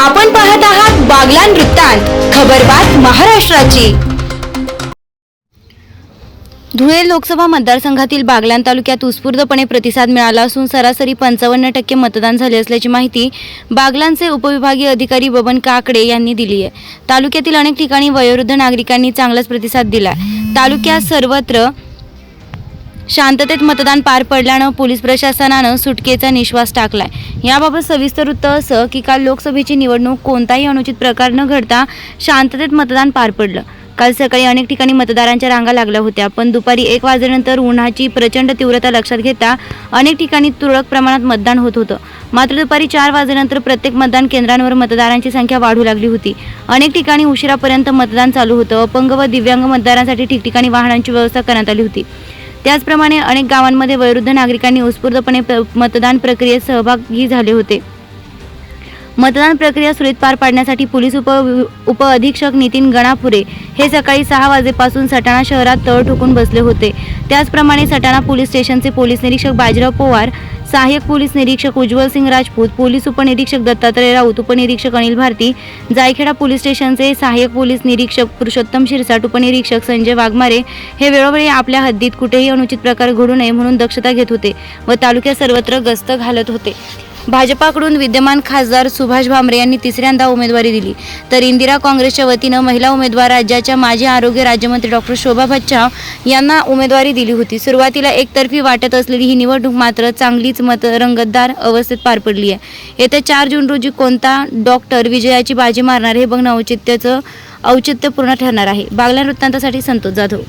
आपण पाहत आहात बागलान वृत्तांत खबरबात महाराष्ट्राची. धुळे लोकसभा मतदारसंघातील बागलान तालुक्यात उत्स्फूर्तपणे प्रतिसाद मिळाला असून सरासरी पंचावन्न टक्के मतदान झाले असल्याची माहिती बागलांचे उपविभागीय अधिकारी बबन काकडे यांनी दिली आहे. तालुक्यातील अनेक ठिकाणी वयोवृद्ध नागरिकांनी चांगलाच प्रतिसाद दिला तालुक्यात सर्वत्र शांततेत मतदान पार पडल्यानं पोलीस प्रशासनानं सुटकेचा निश्वास टाकलाय. याबाबत सविस्तर वृत्त असं की काल लोकसभेची निवडणूक कोणताही अनुचित प्रकार न घडता शांततेत मतदान पार पडलं. काल सकाळी अनेक ठिकाणी मतदारांच्या रांगा लागल्या होत्या पण दुपारी एक वाजेनंतर उन्हाची प्रचंड तीव्रता लक्षात घेता अनेक ठिकाणी तुरळक प्रमाणात मतदान होत होतं. मात्र दुपारी चार वाजेनंतर प्रत्येक मतदान केंद्रांवर मतदारांची संख्या वाढू लागली होती. अनेक ठिकाणी उशिरापर्यंत मतदान चालू होतं. अपंग व दिव्यांग मतदारांसाठी ठिकठिकाणी वाहनांची व्यवस्था करण्यात आली होती. त्याचप्रमाणे अनेक गावांमध्ये वयोवृद्ध नागरिकांनी उत्स्फूर्तपणे मतदान प्रक्रियेत सहभागी झाले होते. मतदान प्रक्रिया सुरळीत पार पाडण्यासाठी पोलीस उप उप अधीक्षक नितीन गणापुरे हे सकाळी सहा वाजेपासून सटाणा शहरात तळ ठोकून बसले होते. त्याचप्रमाणे सटाणा पोलीस स्टेशनचे पोलीस निरीक्षक बाजीराव पवार सहाय्यक पोलीस निरीक्षक उज्ज्वल सिंग राजपूत पोलीस उपनिरीक्षक दत्तात्रय राऊत उपनिरीक्षक अनिल भारती जायखेडा पोलीस स्टेशनचे सहाय्यक पोलीस निरीक्षक पुरुषोत्तम शिरसाट उपनिरीक्षक संजय वाघमारे हे वेळोवेळी आपल्या हद्दीत कुठेही अनुचित प्रकार घडू नये म्हणून दक्षता घेत होते व तालुक्यात सर्वत्र गस्त घालत होते. भाजपाकडून विद्यमान खासदार सुभाष भामरे यांनी तिसऱ्यांदा उमेदवारी दिली. तर इंदिरा काँग्रेसच्या वतीनं महिला उमेदवार राज्याच्या माजी आरोग्य राज्यमंत्री डॉक्टर शोभा बच्चाव यांना उमेदवारी दिली होती. सुरुवातीला एकतर्फी वाटत असलेली ही निवडणूक मात्र चांगलीच मत रंगतदार अवस्थेत पार पडली आहे. येत्या चार जून रोजी कोणता डॉक्टर विजयाची बाजी मारणार हे बघणं औचित्याचं औचित्यपूर्ण ठरणार आहे. बागल्या वृत्तांतासाठी संतोष जाधव.